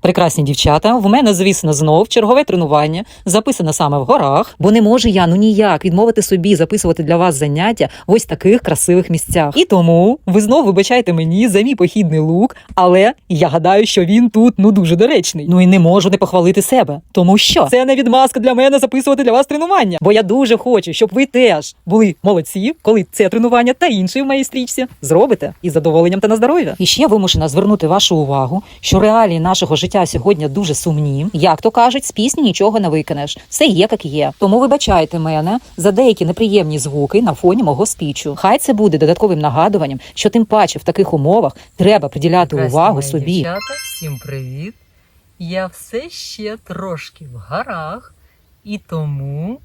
Прекрасні дівчата, в мене, звісно, знов чергове тренування, записане саме в горах, бо не можу я ну ніяк відмовити собі записувати для вас заняття в ось таких красивих місцях. І тому ви знов вибачайте мені за мій похідний лук, але я гадаю, що він тут ну дуже доречний. Ну і не можу не похвалити себе, тому що це не відмазка для мене записувати для вас тренування. Бо я дуже хочу, щоб ви теж були молодці, коли це тренування та інші в моїй стрічці зробите із задоволенням та на здоров'я. І ще вимушена звернути вашу увагу, що реалії нашого життя сьогодні дуже сумні. Як то кажуть, з пісні нічого не викинеш. Все є, як є. Тому вибачайте мене за деякі неприємні звуки на фоні мого спічу. Хай це буде додатковим нагадуванням, що тим паче в таких умовах треба приділяти Прекрасні увагу собі. Дівчата, всім привіт! Я все ще трошки в горах, і тому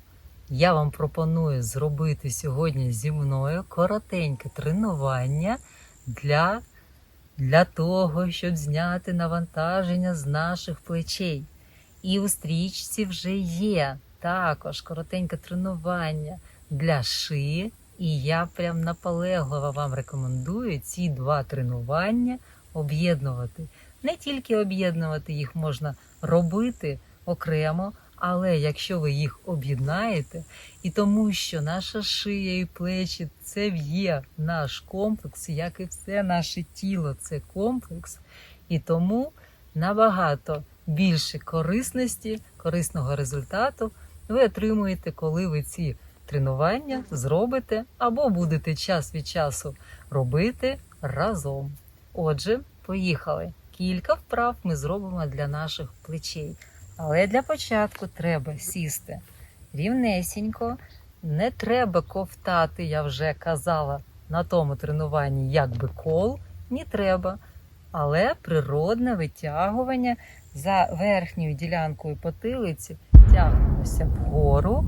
я вам пропоную зробити сьогодні зі мною коротеньке тренування для, для того, щоб зняти навантаження з наших плечей. І у стрічці вже є також коротеньке тренування для шиї. І я прям наполегливо вам рекомендую ці два тренування об'єднувати. Не тільки об'єднувати їх можна робити окремо, але якщо ви їх об'єднаєте, і тому що наша шия і плечі це є наш комплекс, як і все наше тіло це комплекс, і тому набагато більше корисності, корисного результату ви отримуєте, коли ви ці тренування зробите або будете час від часу робити разом. Отже, поїхали. Кілька вправ ми зробимо для наших плечей. Але для початку треба сісти рівнесенько. Не треба ковтати, я вже казала на тому тренуванні, як би кол, не треба. Але природне витягування за верхньою ділянкою потилиці тягнемося вгору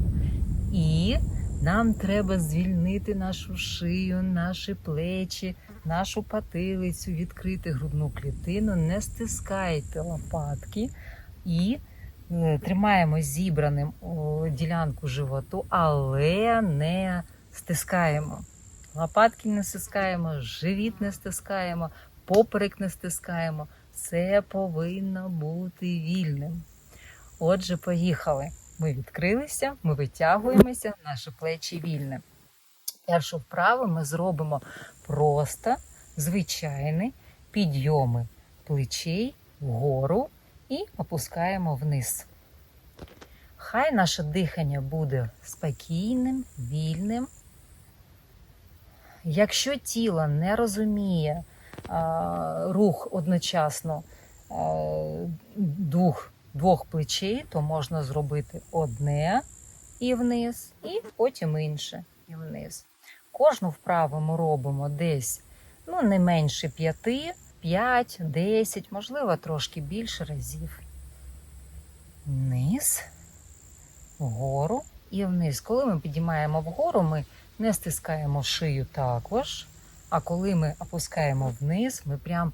і нам треба звільнити нашу шию, наші плечі, нашу потилицю, відкрити грудну клітину, не стискайте лопатки і тримаємо зібраним ділянку животу, але не стискаємо. Лопатки не стискаємо, живіт не стискаємо, поперек не стискаємо. Все повинно бути вільним. Отже, поїхали. Ми відкрилися, ми витягуємося, наші плечі вільні. Першу вправу ми зробимо просто звичайні підйоми плечей вгору і опускаємо вниз. Хай наше дихання буде спокійним, вільним. Якщо тіло не розуміє а, рух одночасно а, двох двох плечей, то можна зробити одне і вниз, і потім інше і вниз. Кожну вправу ми робимо десь ну, не менше п'яти, 5, 10, можливо, трошки більше разів. Вниз, вгору і вниз. Коли ми підіймаємо вгору, ми не стискаємо шию також. А коли ми опускаємо вниз, ми прям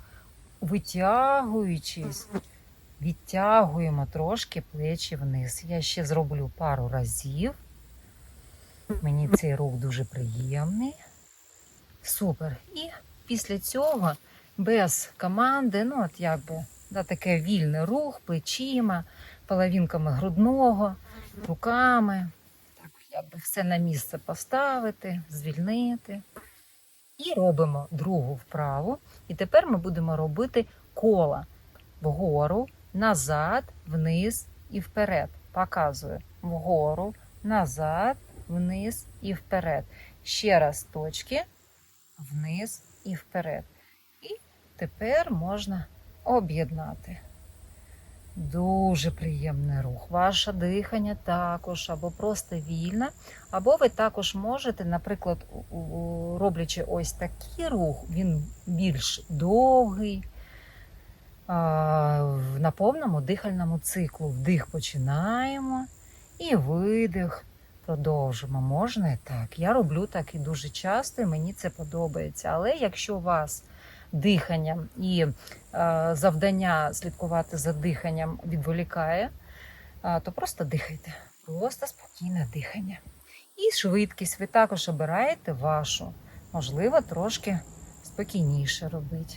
витягуючись, відтягуємо трошки плечі вниз. Я ще зроблю пару разів. Мені цей рух дуже приємний. Супер. І після цього без команди, ну, от якби да, таке вільний рух плечима, половинками грудного, руками. Так, якби все на місце поставити, звільнити. І робимо другу вправу. І тепер ми будемо робити кола вгору, назад, вниз і вперед. Показую вгору, назад, вниз і вперед. Ще раз точки, вниз і вперед. Тепер можна об'єднати. Дуже приємний рух. Ваше дихання також, або просто вільне, або ви також можете, наприклад, роблячи ось такий рух, він більш довгий, на повному дихальному циклу. Вдих починаємо і видих. Продовжимо. Можна і так. Я роблю так і дуже часто, і мені це подобається. Але якщо у вас дихання і е, завдання слідкувати за диханням відволікає, то просто дихайте. Просто спокійне дихання. І швидкість ви також обираєте вашу. Можливо, трошки спокійніше робити.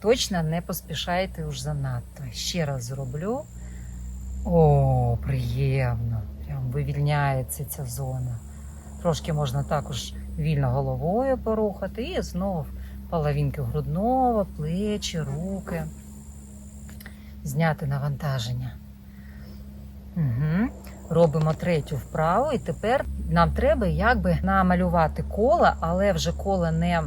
Точно не поспішайте уж занадто. Ще раз зроблю. О, приємно. Прям вивільняється ця зона. Трошки можна також вільно головою порухати і знов половинки грудного, плечі, руки. Зняти навантаження. Угу. Робимо третю вправу, і тепер нам треба якби намалювати коло, але вже коло не е,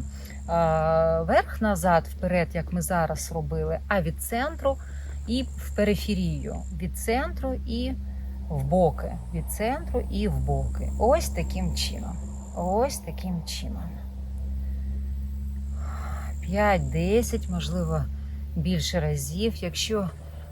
верх-назад, вперед, як ми зараз робили, а від центру і в периферію. Від центру і в боки. Від центру і в боки. Ось таким чином. Ось таким чином. 5-10, можливо, більше разів. Якщо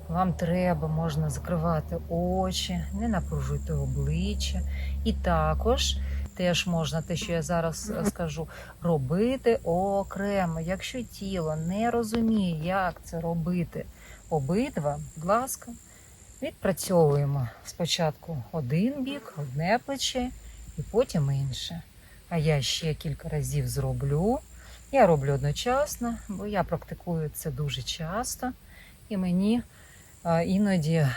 вам треба, можна закривати очі, не напружуйте обличчя. І також теж можна, те, що я зараз е, скажу, робити окремо. Якщо тіло не розуміє, як це робити обидва, будь ласка, відпрацьовуємо спочатку один бік, одне плече і потім інше. А я ще кілька разів зроблю. Я роблю одночасно, бо я практикую це дуже часто, і мені іноді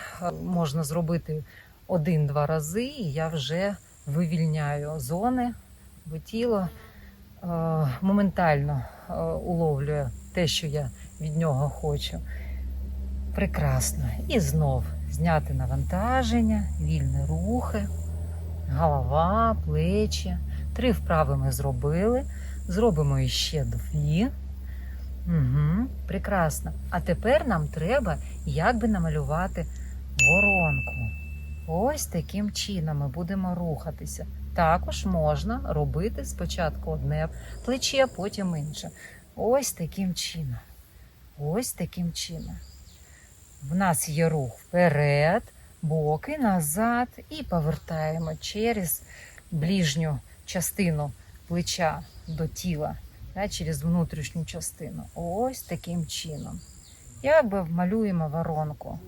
можна зробити один-два рази, і я вже вивільняю зони, бо тіло моментально уловлює те, що я від нього хочу. Прекрасно. І знов зняти навантаження, вільні рухи, голова, плечі. Три вправи ми зробили. Зробимо іще дві. Угу, прекрасно. А тепер нам треба якби намалювати воронку. Ось таким чином ми будемо рухатися. Також можна робити спочатку одне плече, потім інше. Ось таким чином. Ось таким чином. В нас є рух вперед, боки, назад і повертаємо через ближню частину плеча до тіла, да, через внутрішню частину. Ось таким чином. Якби малюємо воронку.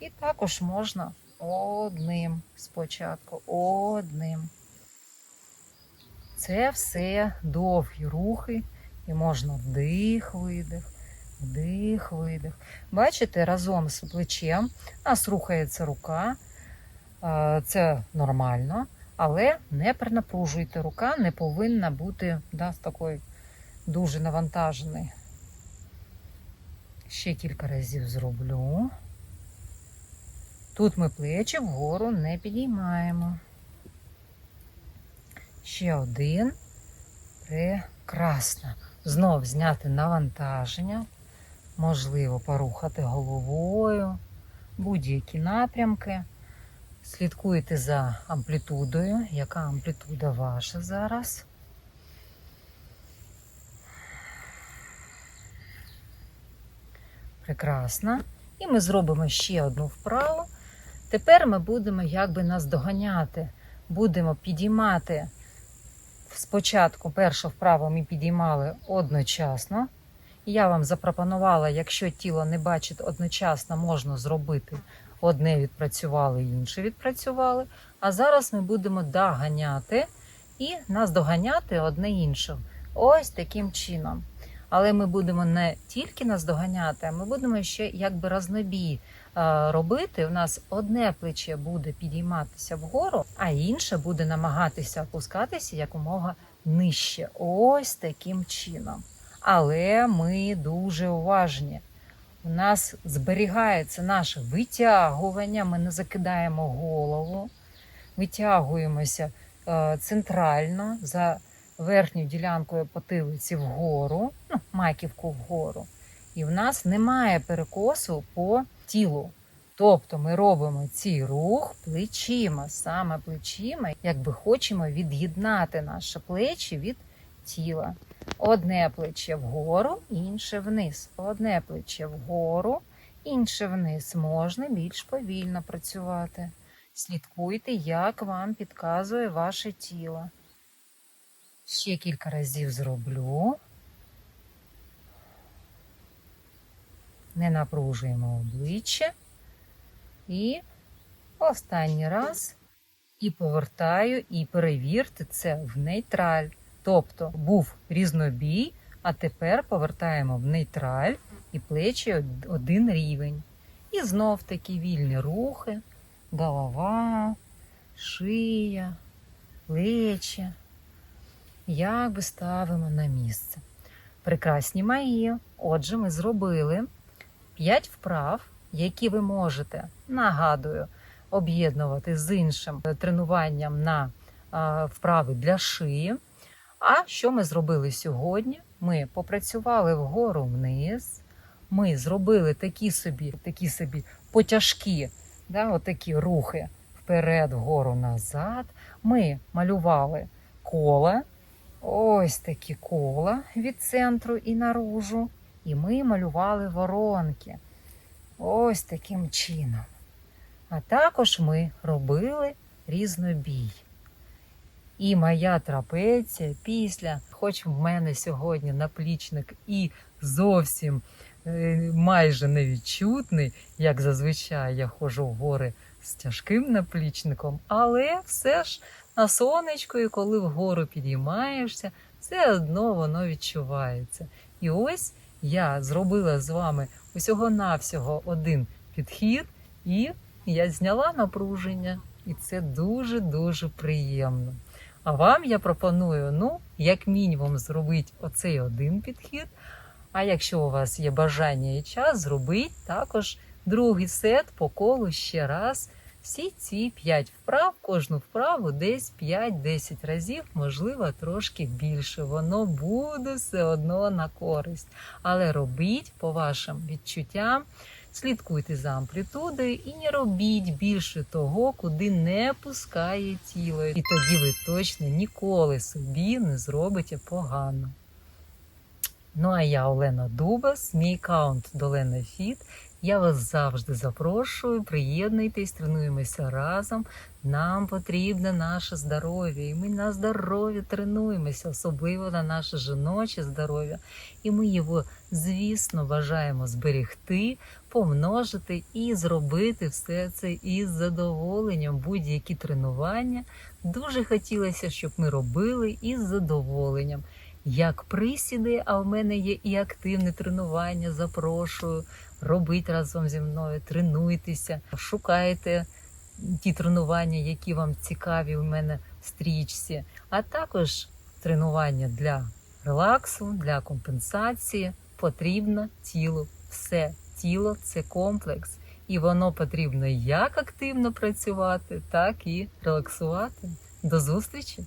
І також можна одним спочатку, одним. Це все довгі рухи, і можна вдих, видих, вдих, видих. Бачите, разом з плечем у нас рухається рука. Е, Це нормально. Але не перенапружуйте, рука не повинна бути да, з такою дуже навантаженою. Ще кілька разів зроблю. Тут ми плечі вгору не підіймаємо. Ще один. Прекрасно. Знов зняти навантаження. Можливо, порухати головою, будь-які напрямки. Слідкуйте за амплітудою, яка амплітуда ваша зараз. Прекрасно. І ми зробимо ще одну вправу. Тепер ми будемо якби нас доганяти. Будемо підіймати. Спочатку першу вправу ми підіймали одночасно. Я вам запропонувала, якщо тіло не бачить одночасно, можна зробити одне відпрацювали, інше відпрацювали. А зараз ми будемо доганяти і наздоганяти одне інше. Ось таким чином. Але ми будемо не тільки наздоганяти, а ми будемо ще якби рознобій е, робити. У нас одне плече буде підійматися вгору, а інше буде намагатися опускатися якомога нижче. Ось таким чином. Але ми дуже уважні. У нас зберігається наше витягування, ми не закидаємо голову, витягуємося е, центрально за верхню ділянкою потилиці вгору, ну, маківку вгору. І в нас немає перекосу по тілу. Тобто ми робимо цей рух плечима, саме плечима, якби хочемо від'єднати наші плечі від тіла. Одне плече вгору, інше вниз. Одне плече вгору, інше вниз. Можна більш повільно працювати. Слідкуйте, як вам підказує ваше тіло. Ще кілька разів зроблю. Не напружуємо обличчя. І останній раз і повертаю, і перевірте це в нейтраль. Тобто був різнобій, а тепер повертаємо в нейтраль і плечі од- один рівень. І знов такі вільні рухи, голова, шия, плечі. Як би ставимо на місце. Прекрасні мої. Отже, ми зробили 5 вправ, які ви можете, нагадую, об'єднувати з іншим е, тренуванням на вправи для шиї. А що ми зробили сьогодні? Ми попрацювали вгору вниз. Ми зробили такі собі, такі собі потяжкі, да, отакі рухи вперед, вгору, назад. Ми малювали кола, ось такі кола від центру і наружу. І ми малювали воронки. Ось таким чином. А також ми робили різнобій. І моя трапеція після, хоч в мене сьогодні наплічник і зовсім е, майже невідчутний, як зазвичай я ходжу в гори з тяжким наплічником, але все ж на сонечку, і коли вгору підіймаєшся, все одно воно відчувається. І ось я зробила з вами усього-навсього один підхід, і я зняла напруження. І це дуже-дуже приємно. А вам я пропоную, ну, як мінімум, зробити оцей один підхід. А якщо у вас є бажання і час, зробіть також другий сет по колу ще раз. Всі ці 5 вправ, кожну вправу десь 5-10 разів, можливо, трошки більше. Воно буде все одно на користь. Але робіть по вашим відчуттям, слідкуйте за амплітудою і не робіть більше того, куди не пускає тіло. І тоді ви точно ніколи собі не зробите погано. Ну а я Олена Дубас, мій аккаунт Долена Фіт. Я вас завжди запрошую, приєднуйтесь, тренуємося разом. Нам потрібне наше здоров'я, і ми на здоров'я тренуємося, особливо на наше жіноче здоров'я. І ми його, звісно, бажаємо зберегти, помножити і зробити все це із задоволенням. Будь-які тренування дуже хотілося, щоб ми робили із задоволенням. Як присіди, а в мене є і активне тренування. Запрошую робіть разом зі мною, тренуйтеся, шукайте ті тренування, які вам цікаві у мене в стрічці, а також тренування для релаксу, для компенсації. Потрібно тілу все. Тіло це комплекс, і воно потрібно як активно працювати, так і релаксувати. До зустрічі!